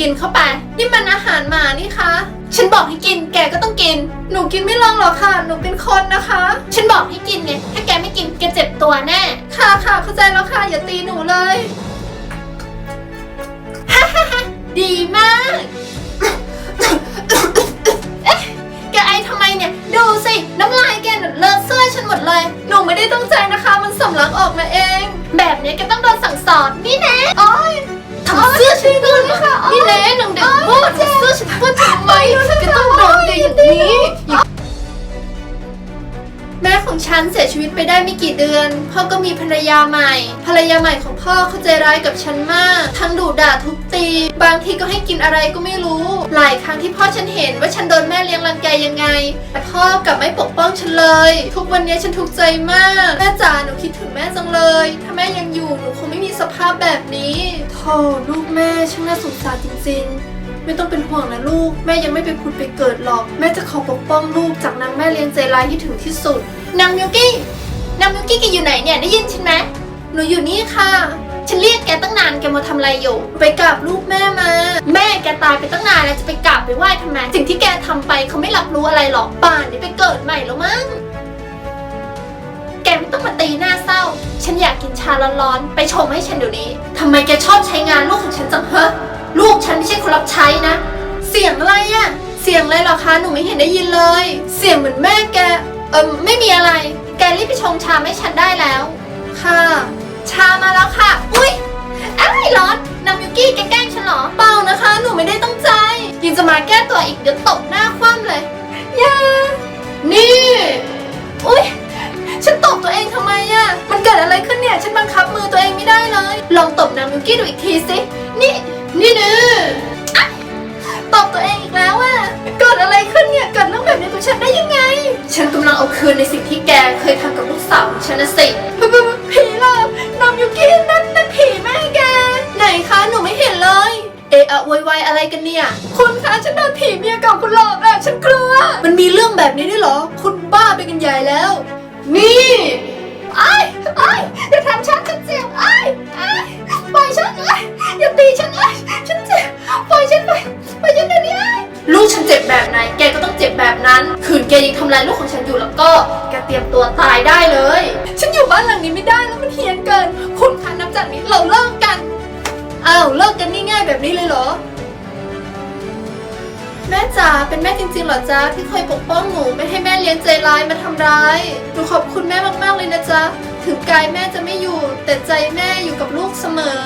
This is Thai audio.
กินเข้าไป นี่มันอาหารหมานี่คะ ฉันบอกให้กิน แกก็ต้องกิน หนูกินไม่ลงหรอกค่ะ หนูเป็นคนนะคะ ฉันบอกให้กินไง ถ้าแกไม่กินแกเจ็บตัวแน่ ค่ะค่ะเข้าใจแล้วค่ะ อย่าตีหนูเลย ดีมาก เอ๊ะ แกไอทำไมเนี่ย ดูสิ น้ำลายแกน่ะเลอะเสื้อฉันหมดเลย หนูไม่ได้ตั้งใจนะคะ มันสำลักออกมาเอง แบบนี้แกต้องโดนสั่งสอนนี่แน่โอ้ย ทำเสื้อฉันเปื้อนค่ะนี่แหละหนังเด็กพูดเสื้อฉันเปื้อนทำไมแกต้องโดนเดีอย่างนี้ แม่ของฉันเสียชีวิตไปได้ไม่กี่เดือน พ่อก็มีภรรยาใหม่ ภรรยาใหม่ของพ่อเขาใจร้ายกับฉันมาก ทั้งดุด่าทุบตี บางทีก็ให้กินอะไรก็ไม่รู้ หลายครั้งที่พ่อฉันเห็นว่าฉันโดนแม่เลี้ยงรังแกยังไง แต่พ่อกลับไม่ปกป้องฉันเลย ทุกวันนี้ฉันทุกข์ใจมาก แม่จ๋าหนูคิดถึงแม่จังเลย ถ้าแม่ยังอยู่หนูคงไม่มีสภาพแบบนี้โธ่ลูกแม่ช่างน่าสงสารจริงๆไม่ต้องเป็นห่วงนะลูก แม่ยังไม่ไปผุดไปเกิดหรอก แม่จะขอปกป้องลูกจากนางแม่เลี้ยงใจร้ายที่ถึงที่สุด นางมิวกี้ นางมิวกี้แกอยู่ไหนเนี่ยได้ยินฉันไหมหนูอยู่นี่ค่ะ ฉันเรียกแกตั้งนานแกมาทำอะไรอยู่ไปกราบลูกแม่มา แม่แกตายไปตั้งนานแล้วจะไปกราบไปไหว้ทำไมสิ่งที่แกทำไปเขาไม่รับรู้อะไรหรอกป่านนี้ไปเกิดใหม่แล้วมั้งแกไม่ต้องมาตีหน้าเศร้า ฉันอยากกินชาร้อนๆ ไปชงให้ฉันเดี๋ยวนี้ ทำไมแกชอบใช้งานลูกของฉันจังเฮ้ลูกฉันไม่ใช่คนรับใช้นะ เสียงอะไรอะเสียงอะไรหรอคะ หนูไม่เห็นได้ยินเลย เสียงเหมือนแม่แก เออไม่มีอะไร แกรีบไปชงชาให้ฉันได้แล้ว ค่ะ ชามาแล้วค่ะ อุ้ยไอ้ายร้อนนางมิวกี้แกล้งฉันเหรอ เปล่านะคะ หนูไม่ได้ตั้งใจ ยังจะมาแก้ตัวอีกเดี๋ยวตบหน้าคว่ำเลยอย่านี่ อุ้ยฉันตบตัวเองทำไมอะมันเกิดอะไรขึ้นเนี่ย ฉันบังคับมือตัวเองไม่ได้เลย ลองตบนางมิวกี้ดูอีกทีสิ นี่ นี่นะอะตบตัวเองอีกแล้วอะเกิดอะไรขึ้นเนี่ย เกิดเรื่องแบบนี้กับฉันได้ยังไง ฉันกำลังเอาคืนในสิ่งที่แกเคยทำกับลูกสาวของฉันนะสิ อะอะโวยวายอะไรกันเนี่ย คุณคะฉันโดนผีเมียเก่าคุณหลอกอะฉันกลัว มันมีเรื่องแบบนี้ด้วยเหรอ คุณบ้าไปกันใหญ่แล้ว นี่ไอ้ไอ้อย่าทำฉันฉันเจ็บไอ้ไอ้ปล่อยฉันไอ้อย่าตีฉันไอ้ฉันเจ็บปล่อยฉันไปปล่อยฉันเดี๋ยวนี้ไอ้ลูกฉันเจ็บแบบไหน แกก็ต้องเจ็บแบบนั้น คืนแกยังทำลายลูกของฉันอยู่แล้วก็ แกเตรียมตัวตายได้เลย ฉันอยู่บ้านหลังนี้ไม่ได้แล้วมันเฮี้ยนเกิน คุณคะนับจากนี้เราเลิก แบบนี้เลยเหรอ แม่จ๋าเป็นแม่จริงๆเหรอจ๊ะที่เคยปกป้องหนูไม่ให้แม่เลี้ยงใจร้ายมาทำร้ายหนูขอบคุณแม่มากๆเลยนะจ๊ะถึงกายแม่จะไม่อยู่ แต่ใจแม่อยู่กับลูกเสมอ